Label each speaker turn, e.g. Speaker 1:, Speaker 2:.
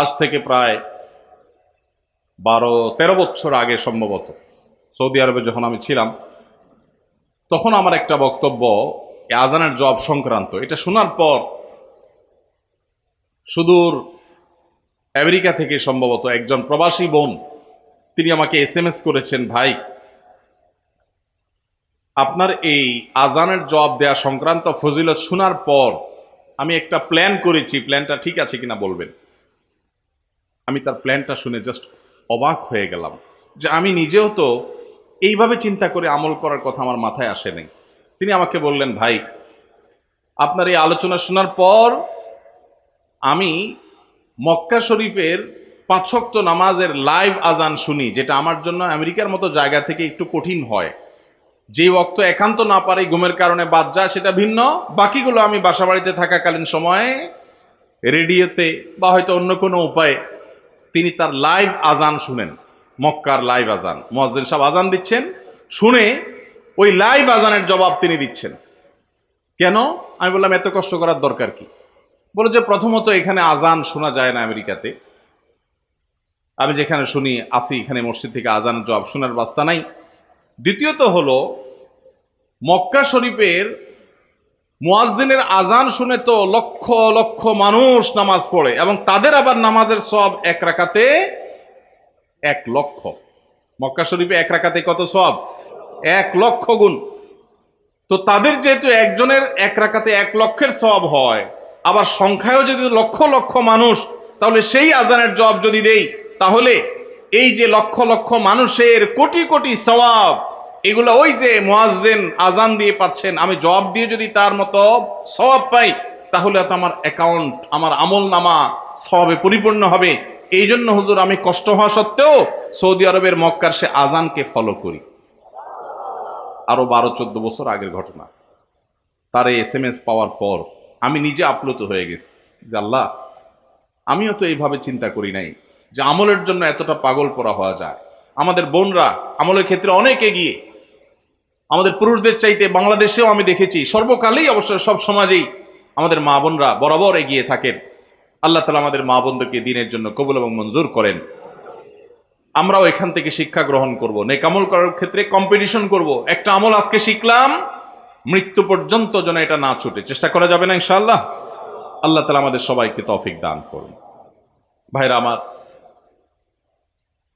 Speaker 1: আজ থেকে প্রায় বারো, তেরো বছর আগে সম্ভবত সৌদি আরবে যখন আমি ছিলাম, তখন আমার একটা বক্তব্য আজানের জব সংক্রান্ত, এটা শোনার পর সুদূর আমেরিকা থেকে সম্ভবত একজন প্রবাসী বোন, তিনি আমাকে এস এম এস করেছেন, ভাই, আপনার এই আজানের জবাব দেয়া সংক্রান্ত ফজিলত শোনার পর আমি একটা প্ল্যান করেছি, প্ল্যানটা ঠিক আছে কিনা বলবেন? আমি তার প্ল্যানটা শুনে জাস্ট অবাক হয়ে গেলাম যে আমি নিজেও তো এইভাবে চিন্তা করে আমল করার কথা আমার মাথায় আসে নাই। তিনি আমাকে বললেন, ভাই, আপনার এই আলোচনা শোনার পর আমি মক্কা শরীফের পাঁচক্ত নামাজের লাইভ আজান শুনি, যেটা আমার জন্য আমেরিকার মতো জায়গা থেকে একটু কঠিন হয়। যে ওক্ত একান্ত না পারে ঘুমের কারণে বাদ যায়, সেটা ভিন্ন। বাকিগুলো আমি বাসা বাড়িতে থাকাকালীন সময়ে রেডিওতে বা হয়তো অন্য কোনো উপায়ে তিনি তার লাইভ আজান শুনেন, মক্কার লাইভ আজান মহাজিন সাহেব আজান দিচ্ছেন, শুনে ওই লাইভ আজানের জবাব তিনি দিচ্ছেন। কেন? আমি বললাম, এত কষ্ট করার দরকার কি? বলে যে প্রথমত এখানে আজান শোনা যায় না আমেরিকাতে। আমি যেখানে শুনি আসি এখানে মসজিদ থেকে আজান জবাব শোনার বাস্তা নাই। দ্বিতীয়ত হলো, মক্কা শরীফের মুয়াজ্জিনের আজান শুনে তো লক্ষ লক্ষ মানুষ নামাজ পড়ে এবং তাদের আবার নামাজের সব এক রাখাতে এক লক্ষ। মক্কা শরীফে এক রাখাতে কত সব এক লক্ষ গুণ। তো তাদের যেহেতু একজনের এক রাকাতে এক লক্ষের সব হয়, আবার সংখ্যায়ও যদি লক্ষ লক্ষ মানুষ, তাহলে সেই আজানের জব যদি দেই, তাহলে এই যে লক্ষ লক্ষ মানুষের কোটি কোটি সওয়াব এগুলো ওই যে মোয়াজ্জেন আজান দিয়ে পাচ্ছেন। আমি জবাব দিয়ে যদি তার মতো সওয়াব পাই, তাহলে তো আমার অ্যাকাউন্ট আমার আমল নামা সবে পরিপূর্ণ হবে। এই জন্য হুজুর, আমি কষ্ট হওয়া সত্ত্বেও সৌদি আরবের মক্কার সে আজানকে ফলো করি। আরও বারো, চোদ্দ বছর আগের ঘটনা। তার এই এস এম এস পাওয়ার পর আমি নিজে আপ্লুত হয়ে গেছি যে আল্লাহ, আমিও তো এইভাবে চিন্তা করি নাই যে আমলের জন্য এতটা পাগল পরা হওয়া যায়। আমাদের বোনরা আমলের ক্ষেত্রে অনেক এগিয়ে। আমাদের পুরুষদের চাইতে বাংলাদেশেও আমি দেখেছি, সর্বকালেই অবশ্য সব সমাজেই আমাদের মা বোনরা বরাবর এগিয়ে থাকেন। আল্লাহ তালা আমাদের মা বোনদেরকে দিনের জন্য কবুল এবং মঞ্জুর করেন। আমরাও এখান থেকে শিক্ষা গ্রহণ করব নেকামল করার ক্ষেত্রে কম্পিটিশন করব। একটা আমল আজকে শিখলাম, মৃত্যু পর্যন্ত যেন এটা না ছুটে। চেষ্টা করা যাবে না ইনশাআল্লাহ? আল্লাহ তালা আমাদের সবাইকে তফিক দান করুন। ভাইরা আমার